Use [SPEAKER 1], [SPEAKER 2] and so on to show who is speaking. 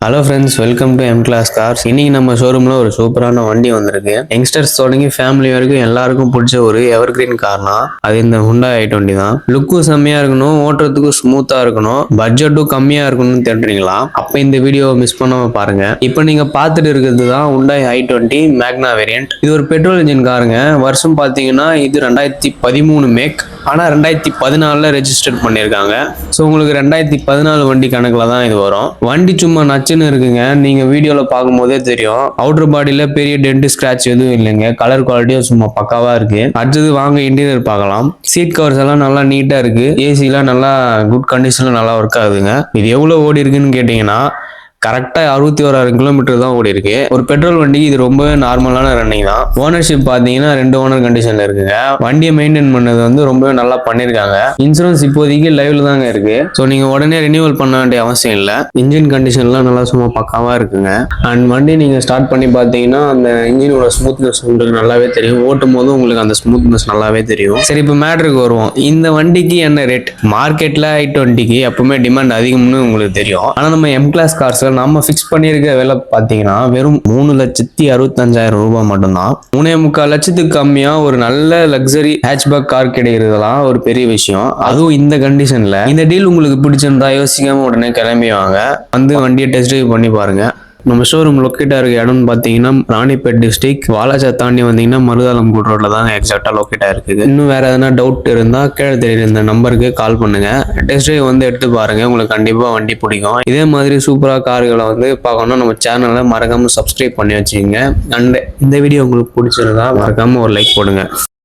[SPEAKER 1] Hello friends welcome to M class cars இன்னைக்கு நம்ம ஷோரூம்ல ஒரு சூப்பரான வண்டி வந்திருக்கு. யங்ஸ்டர்ஸ் தொடங்கி ஃபேமிலி வரைக்கும் எல்லாருக்கும் பிடிச்ச ஒரு எவர் கிரீன் கார்னா அது இந்த ஹுண்டா ஐ டுவெண்ட்டி தான். லுக்கும் செம்மையா இருக்கணும் ஓட்டுறதுக்கும் ஸ்மூத்தா இருக்கணும் பட்ஜெட்டும் கம்மியா இருக்கணும்னு தேடுறீங்களா அப்ப இந்த வீடியோவை மிஸ் பண்ணாம பாருங்க. இப்போ நீங்க பார்த்துட்டு இருக்கிறது தான் ஹுண்டா ஐ டுவெண்ட்டி மேக்னா வேரியன்ட் இது ஒரு பெட்ரோல் இன்ஜின் காருங்க வருஷம் பார்த்தீங்கன்னா இது ரெண்டாயிரத்தி பதிமூணு மேக் ஆனால் ரெண்டாயிரத்தி பதினாலில் ரெஜிஸ்டர் பண்ணியிருக்காங்க. ஸோ உங்களுக்கு ரெண்டாயிரத்தி பதினாலு வண்டி கணக்கில் தான் இது வரும். வண்டி சும்மா நச்சுன்னு இருக்குங்க. நீங்கள் வீடியோவில் பார்க்கும்போதே தெரியும். அவுட்டர் பாடியில் பெரிய டென்ட் ஸ்க்ராட்ச் எதுவும் இல்லைங்க. கலர் குவாலிட்டியும் சும்மா பக்காவாக இருக்கு. அடுத்தது வாங்க இன்டீரியர் பார்க்கலாம். சீட் கவர்ஸ் எல்லாம் நல்லா நீட்டாக இருக்கு. ஏசிலாம் நல்லா குட் கண்டிஷனில் நல்லா ஒர்க் ஆகுதுங்க. இது எவ்வளோ ஓடி இருக்குன்னு கேட்டிங்கன்னா கரெக்டாக அறுபத்தி ஓராயிரம் கிலோமீட்டர் தான் ஓடி இருக்கு ஒரு பெட்ரோல் வண்டிக்கு இது ரொம்பவே நார்மலான ரன்னிங் தான். ஓனர்ஷிப் பார்த்தீங்கன்னா ரெண்டு ஓனர் கண்டிஷன்ல இருக்குங்க. வண்டியை மெயின்டைன் பண்ணது வந்து ரொம்பவே நல்லா பண்ணியிருக்காங்க. இன்சூரன்ஸ் இப்போதைக்கு லைவ்ல தாங்க இருக்கு. ஸோ நீங்க உடனே ரினியூவல் பண்ண வேண்டிய அவசியம் இல்லை. இன்ஜின் கண்டிஷன்லாம் நல்லா சும்மா பக்காவாக இருக்குங்க. அண்ட் வண்டி நீங்கள் ஸ்டார்ட் பண்ணி பார்த்தீங்கன்னா அந்த இன்ஜினோட ஸ்மூத்னஸ் உங்களுக்கு நல்லாவே தெரியும். ஓட்டும் போது உங்களுக்கு அந்த ஸ்மூத்னஸ் நல்லாவே தெரியும். சரி இப்போ மேட்ருக்கு வருவோம். இந்த வண்டிக்கு என்ன ரேட் மார்க்கெட்ல ஐ டுவெண்ட்டிக்கு எப்பவுமே டிமாண்ட் அதிகம்னு உங்களுக்கு தெரியும். ஆனால் நம்ம எம் கிளாஸ் கார்ஸ் கார்ஸ்ல நம்ம ஃபிக்ஸ் பண்ணியிருக்க விலை பார்த்தீங்கன்னா வெறும் மூணு லட்சத்தி அறுபத்தஞ்சாயிரம் ரூபாய் மட்டும்தான். மூணே முக்கால் லட்சத்துக்கு கம்மியாக ஒரு நல்ல லக்ஸரி ஹேட்ச்பேக் கார் கிடைக்கிறதுலாம் ஒரு பெரிய விஷயம். அதுவும் இந்த கண்டிஷனில் இந்த டீல் உங்களுக்கு பிடிச்சிருந்தா யோசிக்காமல் உடனே கிளம்பி வாங்க. வந்து வண்டியை டெஸ்ட் ட்ரைவ் பண்ணி பாருங்க. நம்ம ஷோரூம் லொக்கேட்டாக இருக்க இடம்னு பார்த்தீங்கன்னா ராணிப்பேட் டிஸ்ட்ரிக் வாலாஜா தாண்டி வந்தீங்கன்னா மருதாலம் ரோட்டில் தான் எக்ஸாக்டாக லொக்கேட்டாக இருக்குது. இன்னும் வேறு எதனா டவுட் இருந்தால் கீழே தெரியுற இந்த நம்பருக்கு கால் பண்ணுங்கள் டெஸ்ட் ட்ரைவ் வந்து எடுத்து பாருங்கள் உங்களுக்கு கண்டிப்பாக வண்டி பிடிக்கும். இதே மாதிரி சூப்பராக கார்களை வந்து பார்க்கணும்னா நம்ம சேனலை மறக்காமல் சப்ஸ்கிரைப் பண்ணி வச்சுக்கோங்க. அண்ட் இந்த வீடியோ உங்களுக்கு பிடிச்சிருந்தா மறக்காமல் ஒரு லைக் போடுங்க.